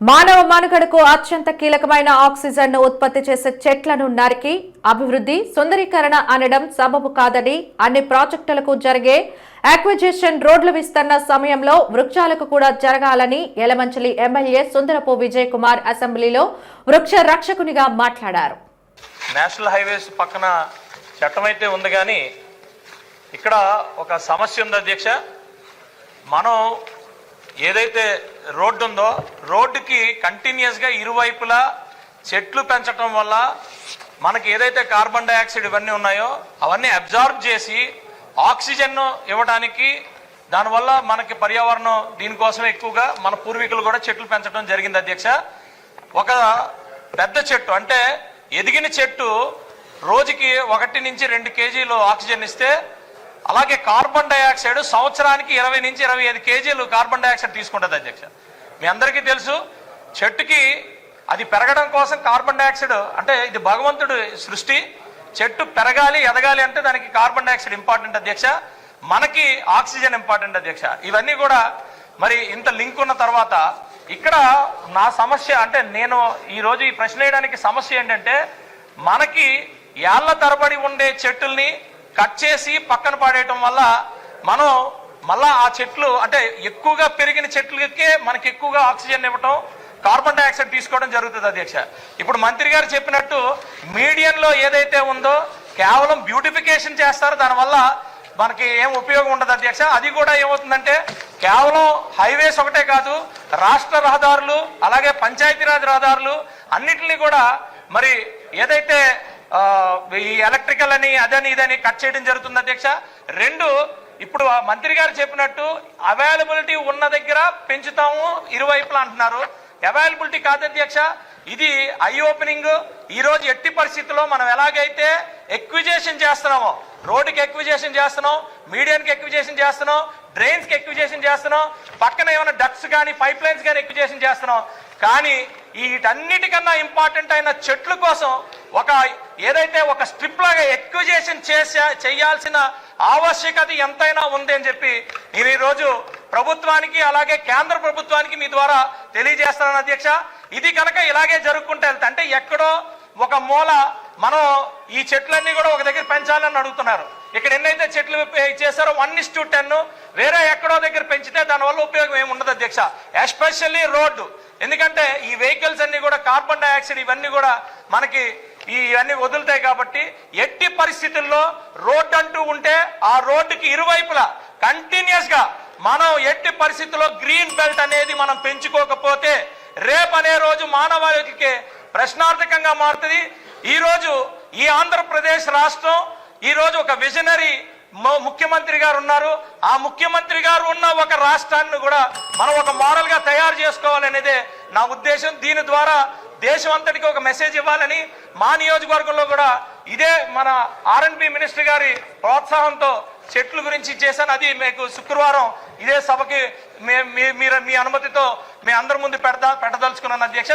మానవ మనుగడకు అత్యంత కీలకమైన ఆక్సిజన్ను ఉత్పత్తి చేసే చెట్లను నరికి అభివృద్ధి సుందరీకరణ అనడం సబబు కాదని అన్ని ప్రాజెక్టులకు జరిగే అక్విజిషన్ రోడ్లు విస్తరణ సమయంలో వృక్షాలకు కూడా జరగాలని ఎలమంచలి ఎమ్మెల్యే సుందరపు విజయ్ కుమార్ అసెంబ్లీలో వృక్ష రక్షకునిగా మాట్లాడారు. నేషనల్ హైవేస్ పక్కన చట్టమైతే ఉంది కానీ ఇక్కడ ఒక సమస్య ఉంది అధ్యక్ష. మనం ఏదైతే రోడ్డు ఉందో రోడ్డుకి కంటిన్యూస్గా ఇరువైపులా చెట్లు పెంచడం వల్ల మనకి ఏదైతే కార్బన్ డైఆక్సైడ్ ఇవన్నీ ఉన్నాయో అవన్నీ అబ్జార్బ్ చేసి ఆక్సిజన్ ఇవ్వడానికి దానివల్ల మనకి పర్యావరణం దీనికోసం ఎక్కువగా మన పూర్వీకులు కూడా చెట్లు పెంచడం జరిగింది అధ్యక్ష. ఒక పెద్ద చెట్టు అంటే ఎదిగిన చెట్టు రోజుకి ఒకటి నుంచి రెండు కేజీలు ఆక్సిజన్ ఇస్తే అలాగే కార్బన్ డైఆక్సైడ్ సంవత్సరానికి ఇరవై నుంచి ఇరవై ఐదు కేజీలు కార్బన్ డైఆక్సైడ్ తీసుకుంటుంది అధ్యక్ష. మీ అందరికీ తెలుసు చెట్టుకి అది పెరగడం కోసం కార్బన్ డైఆక్సైడ్ అంటే ఇది భగవంతుడు సృష్టి చెట్టు పెరగాలి ఎదగాలి అంటే దానికి కార్బన్ డైఆక్సైడ్ ఇంపార్టెంట్ అధ్యక్ష. మనకి ఆక్సిజన్ ఇంపార్టెంట్ అధ్యక్ష. ఇవన్నీ కూడా మరి ఇంత లింక్ ఉన్న తర్వాత ఇక్కడ నా సమస్య అంటే నేను ఈరోజు ఈ ప్రశ్న వేయడానికి సమస్య ఏంటంటే మనకి ఏళ్ళ తరబడి ఉండే చెట్టుల్ని కట్ చేసి పక్కన పాడేయటం వల్ల మనం మళ్ళా ఆ చెట్లు అంటే ఎక్కువగా పెరిగిన చెట్లకే మనకి ఎక్కువగా ఆక్సిజన్ ఇవ్వటం కార్బన్ డైఆక్సైడ్ తీసుకోవడం జరుగుతుంది అధ్యక్ష. ఇప్పుడు మంత్రి గారు చెప్పినట్టు మీడియంలో ఏదైతే ఉందో కేవలం బ్యూటిఫికేషన్ చేస్తారు దానివల్ల మనకి ఏం ఉపయోగం ఉండదు అధ్యక్ష. అది కూడా ఏమవుతుందంటే కేవలం హైవేస్ ఒకటే కాదు రాష్ట్ర రహదారులు అలాగే పంచాయతీరాజ్ రహదారులు అన్నిటిని కూడా మరి ఏదైతే ఈ ఎలక్ట్రికల్ అని అదని ఇదని కట్ చేయడం జరుగుతుంది అధ్యక్ష. రెండు ఇప్పుడు మంత్రి గారు చెప్పినట్టు అవైలబిలిటీ ఉన్న దగ్గర పెంచుతాము ఇరువైపులా అంటున్నారు. అవైలబిలిటీ కాదు అధ్యక్ష. ఇది ఐ ఓపెనింగ్ ఈరోజు ఎట్టి పరిస్థితుల్లో మనం ఎలాగైతే ఎక్విజేషన్ చేస్తున్నామో రోడ్డుకి ఎక్విజేషన్ చేస్తున్నాం మీడియానికి ఎక్విజేషన్ చేస్తున్నాం డ్రైన్స్కి ఎక్విజేషన్ చేస్తున్నాం పక్కన ఏమైనా డక్స్ కానీ పైప్ లైన్స్ కానీ ఎక్విజేషన్ చేస్తున్నాం. కానీ వీటన్నిటికన్నా ఇంపార్టెంట్ అయిన చెట్ల కోసం ఒక ఏదైతే ఒక స్ట్రిప్ లాగా ఎక్విజేషన్ చేసే చేయాల్సిన ఆవశ్యకత ఎంతైనా ఉంది అని చెప్పి నేను ఈరోజు ప్రభుత్వానికి అలాగే కేంద్ర ప్రభుత్వానికి మీ ద్వారా తెలియజేస్తున్నాను అధ్యక్ష. ఇది కనుక ఇలాగే జరుగుకుంటే వెళ్తే అంటే ఎక్కడో ఒక మూల మనం ఈ చెట్లన్నీ కూడా ఒక దగ్గర పెంచాలని అడుగుతున్నారు. ఇక్కడ ఎన్నైతే చెట్లు చేశారో వన్ ఇస్ టు టెన్ వేరే ఎక్కడో దగ్గర పెంచితే దానివల్ల ఉపయోగం ఏమి ఉండదు అధ్యక్ష. Especially road. ఎందుకంటే ఈ వెహికల్స్ అన్ని కూడా కార్బన్ డైఆక్సైడ్ ఇవన్నీ కూడా మనకి ఇవన్నీ వదులుతాయి కాబట్టి ఎట్టి పరిస్థితుల్లో రోడ్డు అంటూ ఉంటే ఆ రోడ్డుకి ఇరువైపులా కంటిన్యూస్గా మనం ఎట్టి పరిస్థితుల్లో గ్రీన్ బెల్ట్ అనేది మనం పెంచుకోకపోతే రేపు అనే రోజు మానవాళికి ప్రశ్నార్థకంగా మారుతుంది. ఈరోజు ఈ ఆంధ్రప్రదేశ్ రాష్ట్రం ఈరోజు ఒక విజనరీ ముఖ్యమంత్రి గారు ఉన్నారు. ఆ ముఖ్యమంత్రి గారు ఉన్న ఒక రాష్ట్రాన్ని కూడా మనం ఒక మోడల్గా తయారు చేసుకోవాలనేదే నా ఉద్దేశం. దీని ద్వారా దేశం అంతటికి ఒక మెసేజ్ ఇవ్వాలని మా నియోజకవర్గంలో కూడా ఇదే మన ఆర్ఎన్బి మినిస్టర్ గారి ప్రోత్సాహంతో చెట్ల గురించి చేశాను. అది మీకు శుక్రవారం ఇదే సభకి మీ- మీరు మీ అనుమతితో మీ అందరి ముందు పెడతా పెట్టదలుచుకున్నాను అధ్యక్ష.